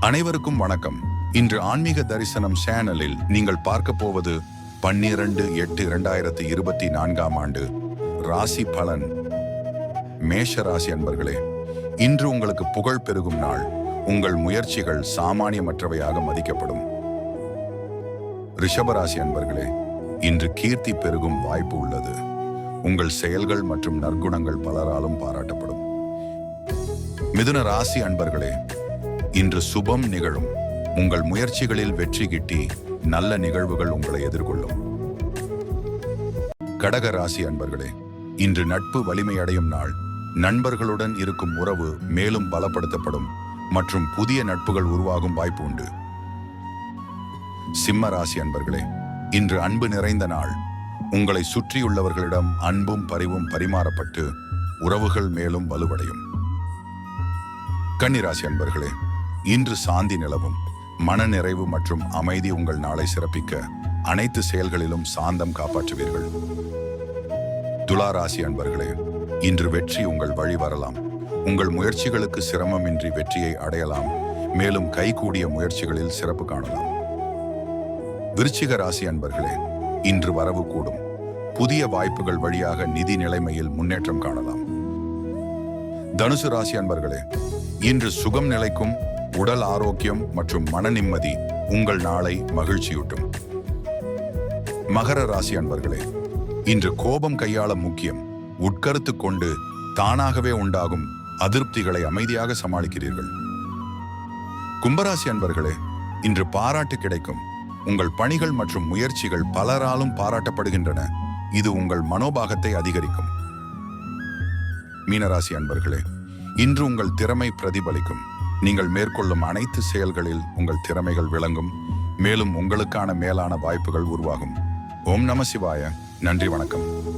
அனைவருக்கும் வணக்கம். இன்று ஆன்மீக தரிசனம் சேனலில் நீங்கள் பார்க்க போவது பன்னிரண்டு எட்டு இரண்டாயிரத்தி இருபத்தி நான்காம் ஆண்டு ராசி பலன். மேஷ ராசி அன்பர்களே இன்று உங்களுக்கு புகழ் பெருகும் நாள். உங்கள் முயற்சிகள் சாமானியமற்றவையாக மதிக்கப்படும். ரிஷபராசி அன்பர்களே இன்று கீர்த்தி பெருகும் வாய்ப்பு உள்ளது. உங்கள் செயல்கள் மற்றும் நற்குணங்கள் பலராலும் பாராட்டப்படும். மிதுன ராசி அன்பர்களே இன்று சுபம் நிகழும். உங்கள் முயற்சிகளில் வெற்றி கிட்டி நல்ல நிகழ்வுகள் உங்களை எதிர்கொள்ளும். கடக ராசி அன்பர்களே இன்று நட்பு வலிமையடையும் நாள். நண்பர்களுடன் இருக்கும் உறவு மேலும் பலப்படுத்தப்படும் மற்றும் புதிய நட்புகள் உருவாகும் வாய்ப்பு உண்டு. சிம்ம ராசி அன்பர்களே இன்று அன்பு நிறைந்த நாள். உங்களை சுற்றியுள்ளவர்களிடம் அன்பும் பரிவும் பரிமாறப்பட்டு உறவுகள் மேலும் வலுவடையும். கன்னிராசி அன்பர்களே இன்று சாந்தி நிலவும். மனநிறைவு மற்றும் அமைதி உங்கள் நாளை சிறப்பிக்க அனைத்து செயல்களிலும் சாந்தம் காப்பாற்றுவீர்கள். துலா ராசி அன்பர்களே இன்று வெற்றி உங்கள் வழி வரலாம். உங்கள் முயற்சிகளுக்கு சிரமமின்றி வெற்றியை அடையலாம். மேலும் கைகூடிய முயற்சிகளில் சிறப்பு காணலாம். விருச்சிக ராசி அன்பர்களே இன்று வரவு கூடும். புதிய வாய்ப்புகள் வழியாக நிதி நிலைமையில் முன்னேற்றம் காணலாம். தனுசு ராசி அன்பர்களே இன்று சுகம் நிலைக்கும் உடல் ஆரோக்கியம் மற்றும் மன நிம்மதி உங்கள் நாளை மகிழ்ச்சியூட்டும். மகர ராசி அன்பர்களே இன்று கோபம் கையாள முக்கியம். உட்கருத்து கொண்டு தானாகவே உண்டாகும் அதிருப்திகளை அமைதியாக சமாளிக்கிறீர்கள். கும்பராசி அன்பர்களே இன்று பாராட்டு கிடைக்கும். உங்கள் பணிகள் மற்றும் முயற்சிகள் பலராலும் பாராட்டப்படுகின்றன. இது உங்கள் மனோபாகத்தை அதிகரிக்கும். மீனராசி அன்பர்களே இன்று உங்கள் திறமை பிரதிபலிக்கும். நீங்கள் மேற்கொள்ளும் அனைத்து செயல்களில் உங்கள் திறமைகள் விளங்கும். மேலும் உங்களுக்கான மேலான வாய்ப்புகள் உருவாகும். ஓம் நம சிவாய. நன்றி வணக்கம்.